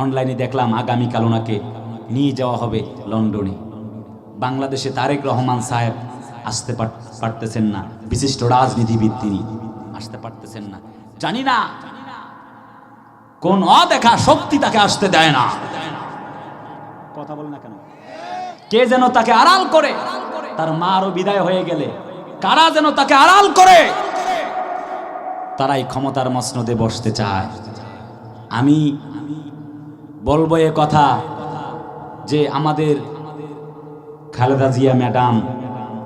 অনলাইনে দেখলাম আগামীকাল ওনাকে নিয়ে যাওয়া হবে লন্ডনে। বাংলাদেশে তারেক রহমান সাহেব আসতে পারতেছেন না। বিশিষ্ট রাজনীতিবিদ তিনি আসতে পারতেছেন না। জানি না কোন অদেখা শক্তি তাকে আসতে দেয় না। কথা বলে না কেন? কে যেন তাকে আড়াল করে তার মারও বিদায় হয়ে গেলে কারা যেন তাকে আড়াল করে তারাই ক্ষমতার মসনদে বসতে চায়। আমি বলব এ কথা যে আমাদের খালেদা জিয়া ম্যাডাম,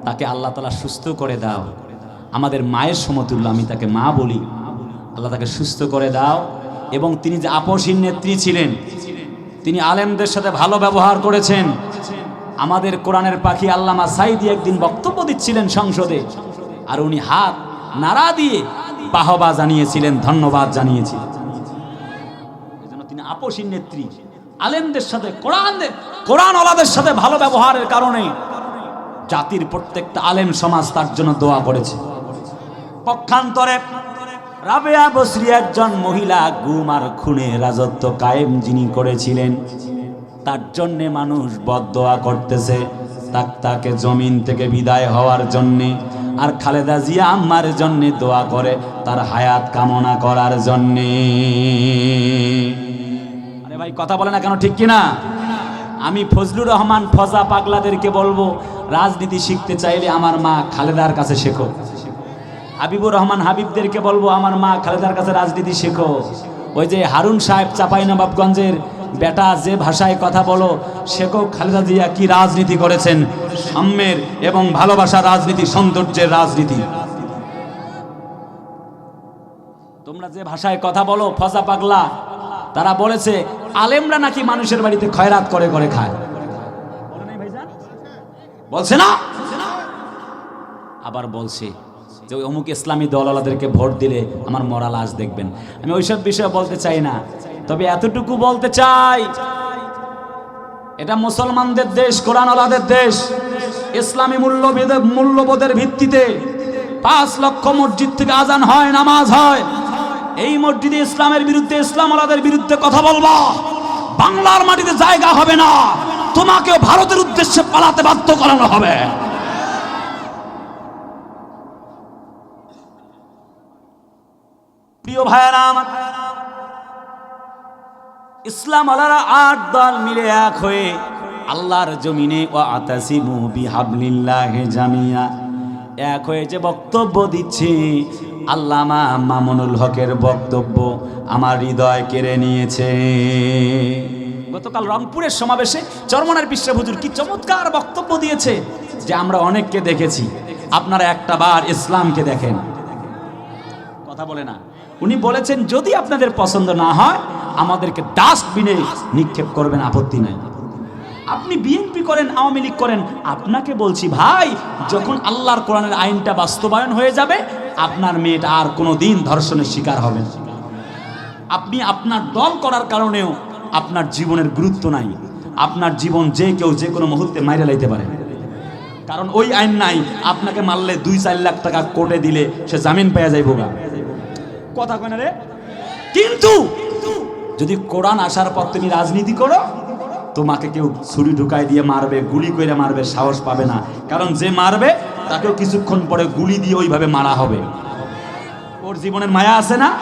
তাকে আল্লাহ তালা সুস্থ করে দাও। আমাদের মায়ের সমতুল্য, আমি তাকে মা বলি। আল্লাহ তাকে সুস্থ করে দাও এবং তিনি যে আপসীন নেত্রী ছিলেন, তিনি আলেমদের সাথে ভালো ব্যবহার করেছেন। আমাদের কোরআনের পাখি আল্লামা সাইদি একদিন বক্তব্য দিচ্ছিলেন সংসদে, আর উনি হাত নাড়া দিয়ে বাহবা জানিয়েছিলেন, ধন্যবাদ জানিয়েছিলেন। তিনি নেত্রী। আলেমদের সাথে, কোরআনদের কোরআন ওলাদের সাথে ভালো ব্যবহারের কারণে জাতির প্রত্যেকটা আলেম সমাজ তার জন্য দোয়া করেছে। পক্ষান্তরে রাবেয়া বসরি একজন মহিলা গুম আর খুনে রাজত্ব কায়েম যিনি করেছিলেন, তার জন্যে মানুষ বদদোয়া করতেছে। তাক, তাকে জমিন থেকে বিদায় হওয়ার জন্যে আর খালেদা জিয়া আম্মার জন্যে দোয়া করে তার হায়াত কামনা করার জন্যে। ভাই, কথা বলে না কেন, ঠিক কিনা? আমি ফজলুর রহমান ফজা পাগলাদেরকে বলব, রাজনীতি শিখতে চাইলে আমার মা খালেদার কাছে শেখো। হাবিবুর রহমান হাবিবদেরকে বলব, আমার মা খালেদার কাছে রাজনীতি শেখো। ওই যে হারুন সাহেব চাপাই নবাবগঞ্জের বেটা যে ভাষায় কথা বলো, শেখো খালেদা জিয়া কি রাজনীতি করেছেন? সাম্যের এবং ভালোবাসা রাজনীতি, সৌন্দর্যের রাজনীতি। তোমরা যে ভাষায় কথা বলো, ফজা পাগলা তারা বলেছে, আলেমরা নাকি মানুষের বাড়িতে খয়রাত করে করে খায়। বলছে না? আবার বলছে যে ওই অমুক ইসলামী দলওয়ালাদেরকে ভোট দিলে আমার মরা লাশ দেখবেন। আমি ওইসব বিষয়ে বলতে চাই না, তবে এতটুকু বলতে চাই, এটা মুসলমানদের দেশ, কোরআনওয়ালাদের দেশ, ইসলামী মূল্যবোধ মূল্যবোধের ভিত্তিতে পাঁচ লক্ষ মসজিদ থেকে আজান হয়, নামাজ হয়। এই মসজিদে ইসলামের বিরুদ্ধে, ইসলামওয়ালাদের বিরুদ্ধে কথা বলবা। বাংলার মাটিতে জায়গা হবে না। তোমাকেও ভারতের উদ্দেশ্যে পালাতে বাধ্য করানো হবে। প্রিয় ইসলাম আলারা আট দল মিলে এক হয়ে আল্লাহর জমিনে ও জামিয়া এক হয়ে যে বক্তব্য দিচ্ছি, আল্লামা মামুনুল হকের বক্তব্য আমার হৃদয় কেড়ে নিয়েছে। গতকাল রংপুরের সমাবেশে চরমনার হুজুর কি চমৎকার বক্তব্য দিয়েছে যে আমরা অনেককে দেখেছি। আপনারা একটা বার ইসলামকে দেখেন। কথা বলে না। উনি বলেছেন, যদি আপনাদের পছন্দ না হয়, আমাদেরকে ডাস্টবিনে নিক্ষেপ করবেন, আপত্তি নাই। আপনি বিএনপি করেন, আওয়ামী লীগ করেন, আপনাকে বলছি ভাই, যখন আল্লাহর কোরআনের আইনটা বাস্তবায়ন হয়ে যাবে, আপনার মেয়েটা আর কোনো দিন ধর্ষণের শিকার হবে আপনি আপনার দল করার কারণেও আপনার জীবনের গুরুত্ব নাই। আপনার জীবন যে কেউ যে কোনো মুহূর্তে মাইরে লাইতে পারে। কারণ ওই আইন নাই, আপনাকে মারলে দুই চার লাখ টাকা কোর্টে দিলে সে জামিন পেয়ে যাইব গা কথা কয় না রে? কিন্তু যদি কোরআন আসার পর তুমি রাজনীতি করো তোমাকে কেউ ছুরি ঢুকাই দিয়ে মারবে, গুলি করে মারবে, সাহস পাবে না। কারণ যে মারবে, তাকেও কিছুক্ষণ পরে গুলি দিয়ে ওইভাবে মারা হবে। ওর জীবনের মায়া আছে না?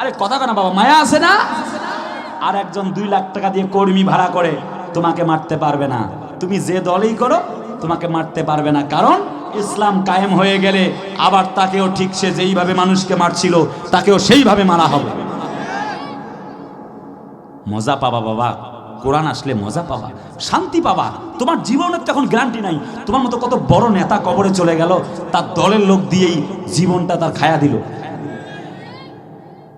আরে, কথা কেনা বাবা, মায়া আছে না? আর একজন দুই লাখ টাকা দিয়ে কর্মী ভাড়া করে তোমাকে মারতে পারবে না। তুমি যে দলেই করো, তোমাকে মারতে পারবে না। কারণ ইসলাম কায়েম হয়ে গেলে আবার তাকেও ঠিক সে যেইভাবে মানুষকে মারছিল, তাকেও সেইভাবে মারা হবে। মজা পাবা বাবা। কোরআন আসলে মজা পাবা, শান্তি পাবা। তোমার জীবনের তো এখন গ্যারান্টি নাই। তোমার মতো কত বড় নেতা কবরে চলে গেল, তার দলের লোক দিয়েই জীবনটা তার খায়া দিল।